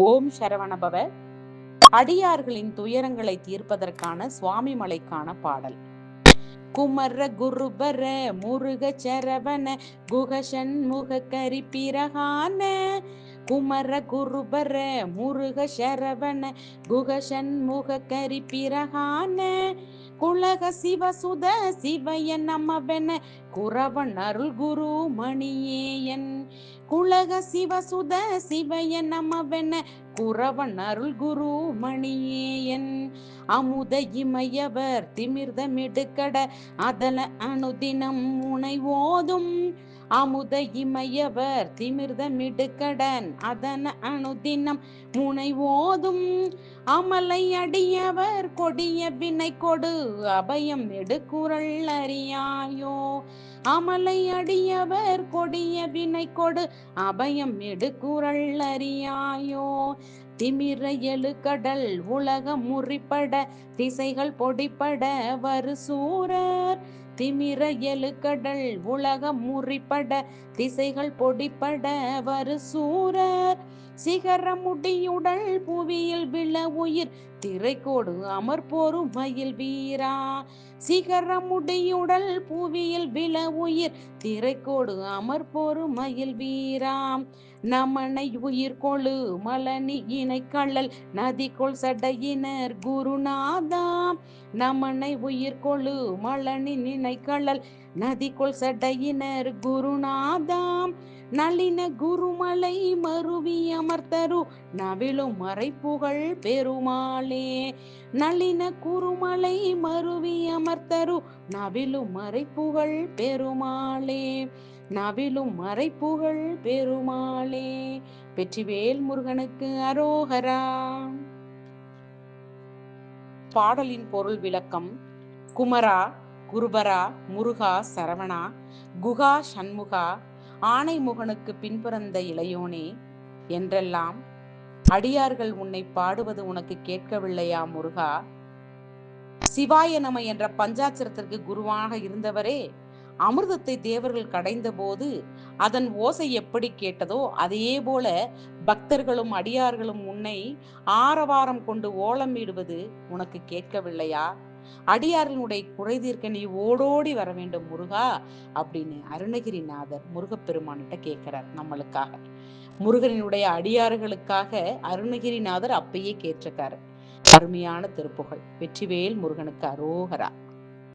ஓம் சரவணபவ அடியார்களின் துயரங்களை தீர்ப்பதற்கான சுவாமி மலைக்கான பாடல். குமர குருபர முருக சரவண குகசன் முக கரிப்பிரகான குமர குருபர முருக சரவண குகசன் முக கரிப்பிரகான குலக சிவசுத சிவையன் நமவென குறவன் அருள் குரு மணியேயன். குலக சிவசுத சிவையன் நமவென குறவன் அருள் குரு மணியேயன். அமுத இமையவர் திமிர்தமிடுக்கட அதல அனுதினம் முனை ஓதும் அமுத இமையவர் திமிர்தமிடுக்கடன் அதன அணுதினம் முனை ஓதும். அமலை அடியவர் கொடிய வினை கொடு. அபயம் எடுக்குரல் அறியாயோ. அமலை அடியவர் கொடிய வினை கொடு. அபயம் எடுக்குரல் அறியாயோ. திமிர எழு கடல் உலகம் முறிப்பட. திசைகள் பொடிப்பட வரு சூரர் திமிர எழுக்கடல் உலகம் முறிப்பட திசைகள் பொடிப்பட வரு சூரர். சிகர முடியுடல் புவியில் விழ உயிர் திரைக்கோடு அமர் போரும் மயில் வீரா. சிகர முடியுடல் புவியில் விழ உயிர் திரைக்கோடு அமர் போரும் மயில் வீராம் நமனை உயிர் கொழு மலனி இணை கள்ளல் நதிக்குள் சடையினர் குருநாதாம் நமனை உயிர் கொழு மலனி நினை கள்ளல் நதிக்குள் சடையினர் குருநாதாம். நளின குருமலை மருவி அமர்த்தரு நவிலும் மறைப்புகழ் பெருமாளே. நளின குருமலை மருவி அமர்த்தரு நவிலும் மறைப்புகழ் பெருமாளே. நவிலும் மறைப்புகழ் பெருமாளே. வெற்றிவேல் முருகனுக்கு அரோகரா. பாடலின் பொருள் விளக்கம் குமரா குருபரா முருகா சரவணா குகா சண்முகா ஆணைமுகனுக்கு பின்பிறந்த இளையோனே என்றெல்லாம் அடியார்கள் உன்னை பாடுவது உனக்கு கேட்கவில்லையா முருகா? சிவாய நம என்ற பஞ்சாட்சரத்திற்கு குருவாக இருந்தவரே அமிர்தத்தை தேவர்கள் கடைந்த போது அதன் ஓசை எப்படி கேட்டதோ அதே போல பக்தர்களும் அடியார்களும் உன்னை ஆரவாரம் கொண்டு ஓலமிடுவது உனக்கு கேட்கவில்லையா? அடியாரினுடைய குறைதீர்க்க நீ ஓடோடி வர வேண்டும் முருகா அப்படின்னு அருணகிரிநாதர் முருகப்பெருமான்கிட்ட கேட்கிறார் நம்மளுக்காக. முருகனினுடைய அடியார்களுக்காக அருணகிரிநாதர் அப்பயே கேட்டிருக்காரு. அருமையான திருப்புகழ். வெற்றிவேல் முருகனுக்கு அரோகரா.